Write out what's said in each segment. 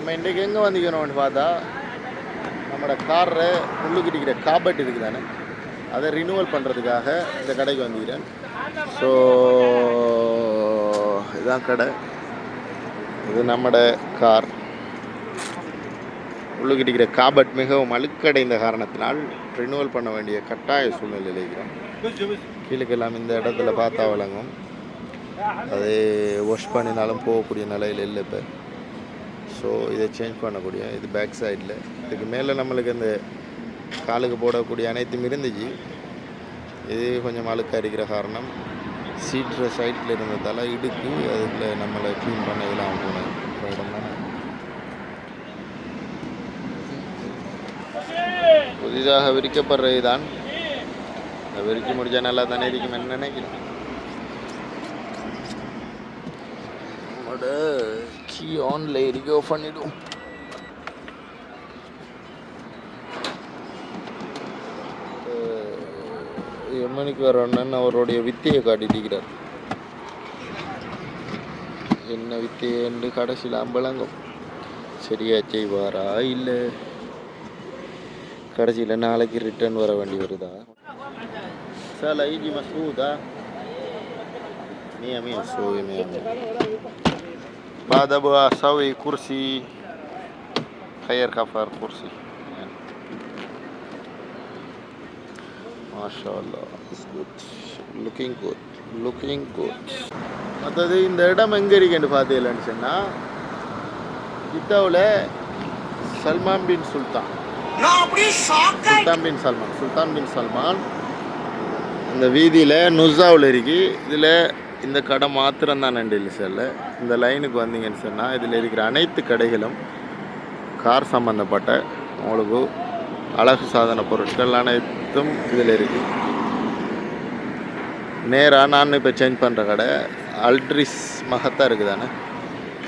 நம்ம இன்றைக்கு எங்கே வந்திக்கணும்னு பார்த்தா நம்மளோட காரில் உள்ளுக்கு இருக்கிற காபட் இருக்குது தானே. அதை ரினுவல் பண்ணுறதுக்காக இந்த கடைக்கு வந்துக்கிறேன் ஸோ இதுதான் கடை. இது நம்மட கார் உள்ளுக்கு இருக்கிற காபட் மிகவும் அழுக்கடைந்த காரணத்தினால் ரினுவல் பண்ண வேண்டிய கட்டாய சூழ்நிலையில் இருக்கிறோம். கீழக்கெல்லாம் இந்த இடத்துல பார்த்தா விளங்கும் அது வாஷ் பண்ணினாலும் போகக்கூடிய நிலையில் இல்லை இப்போ. ஸோ இதை சேஞ்ச் பண்ணக்கூடிய இது பேக் சைடில் இதுக்கு மேலே நம்மளுக்கு அந்த காலுக்கு போடக்கூடிய அனைத்தும் இருந்துச்சு. இது கொஞ்சம் அழுக்காக இருக்கிற காரணம் சீட்டு சைட்டில் இருந்ததால் இடுக்கு அதில் நம்மளை க்ளீன் பண்ண இதெல்லாம் போனேன். இடம் தானே புதிதாக விரிக்கப்படுறது தான் அதை விரிக்க முடிஞ்சால் நல்லா தானே இருக்குமென்னு நினைக்கிறேன். நம்மளோட கீ ஆன்ல இருக்கோ பண்ணிடும் எட்டு மணிக்கு வர அண்ணன் அவருடைய வித்தையை காட்டிட்டிருக்கிறார் என்ன வித்தை என்று கடைசியில் அம்பலங்கம். சரியா செய்வாரா? இல்லை. கடைசியில் நாளைக்கு ரிட்டர்ன் வர வேண்டி வருதா? சார் ஐஜி மசூதா மியா மியா. சோ மியா மியா بعد ابو اسوي كرسي خير كفر كرسي يعني. ما شاء الله it's good looking good looking good மற்றது இந்த இடம் எங்கே இருக்குன்னு பார்த்தீங்கன்னு சொன்னால் இத்தாவில் சல்மான் பின் சுல்தான் சுல்தான் பின் சல்மான் சுல்தான் பின் சல்மான் இந்த வீதியில் நுசாவில் இருக்கு இதில் இந்த கடை மாத்திரம்தான் நண்டு சார்ல இந்த லைனுக்கு வந்தீங்கன்னு சொன்னால் இதில் இருக்கிற அனைத்து கடைகளும் கார் சம்மந்தப்பட்ட உங்களுக்கு அழகு சாதன பொருட்கள் அனைத்தும் இதில் இருக்குது நேராக நான் இப்போ சேஞ்ச் பண்ணுற கடை அல்ட்ரிஸ் மகத்தா இருக்குதானே?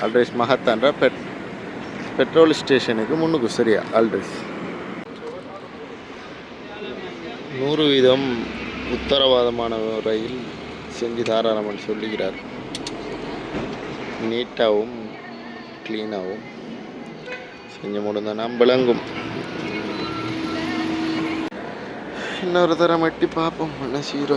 அல்ட்ரிஸ் மகத்தான்ற பெட் பெட்ரோல் ஸ்டேஷனுக்கு முன்னுக்கு சரியா அல்ட்ரிஸ் நூறு வீதம் உத்தரவாதமான முறையில் செஞ்சு தாராளமன் சொல்லுகிறார். நீட்டாகவும் க்ளீனாகவும் செஞ்சு முடிந்தனா விளங்கும். இன்னொரு தரம் எட்டி பார்ப்போம் என்ன சீரோ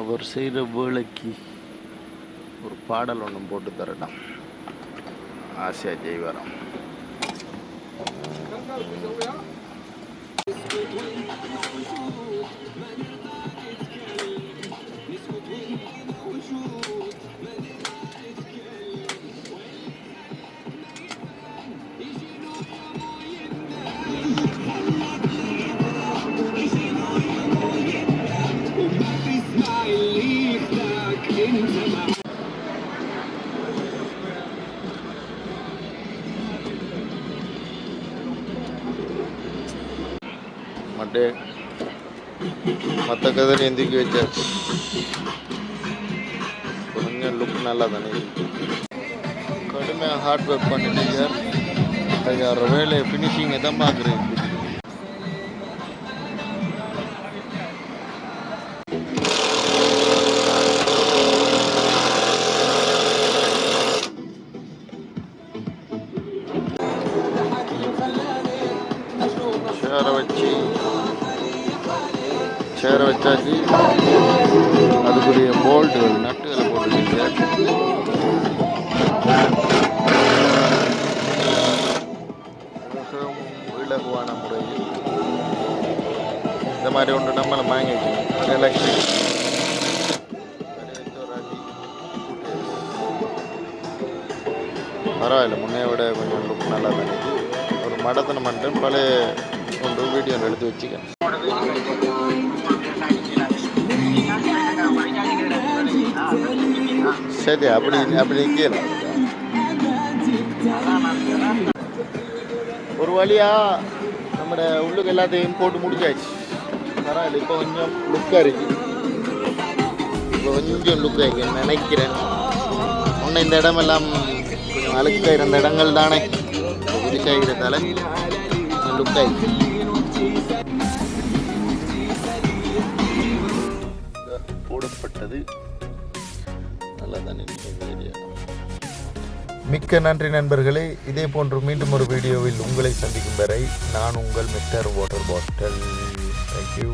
அவர் செய்கிற வேலைக்கு ஒரு பாடல் ஒன்று போட்டு தரலாம் ஆசியா ஜெய்வரம். மட்டே மற்ற கதிரை எந்திக்கி வச்சாச்சு கொஞ்சம் லுக் நல்லா தானே கடுமையாக ஹார்ட் ஒர்க் பண்ணிட்டீங்க ஐயாயிரம் வேலையை ஃபினிஷிங்கை தான் பார்க்குறேன் வச்சு சேர வச்சாச்சு. அதுக்குரிய போல்ட்டு நட்டுகளை போட்டுருக்கீங்க மிகவும் இலகுவான முறையில் இந்த மாதிரி ஒன்று நம்மளை வாங்கி வைக்கணும் எலக்ட்ரிக் பரவாயில்ல முன்னே விட கொஞ்சம் லுக் நல்லா தான் ஒரு மடத்தனம் மட்டும் பழைய ஒன்று வீடியோ எடுத்து வச்சுக்கேன் சரி அப்படி அப்படி கேளு ஒரு வழியா நம்ம உள்ளுக்கு எல்லாத்தையும் போட்டு முடிச்சாச்சு. பரவாயில்ல இப்போ கொஞ்சம் லுக்காக இருக்கு. இப்போ கொஞ்சம் லுக்காக இருக்கு நினைக்கிறேன். முன்ன இந்த இடமெல்லாம் கொஞ்சம் அழுக்காக இருந்த இடங்கள் தானே. புதுசாகிறதால லுக்காக ஆகிறதால போடப்பட்டது. தான் மிக்க நன்றி நண்பர்களே. இதே போன்று மீண்டும் ஒரு வீடியோவில் உங்களை சந்திக்கும் வரை நான் உங்கள் மிஸ்டர் வாட்டர் பாட்டில் தேங்க்யூ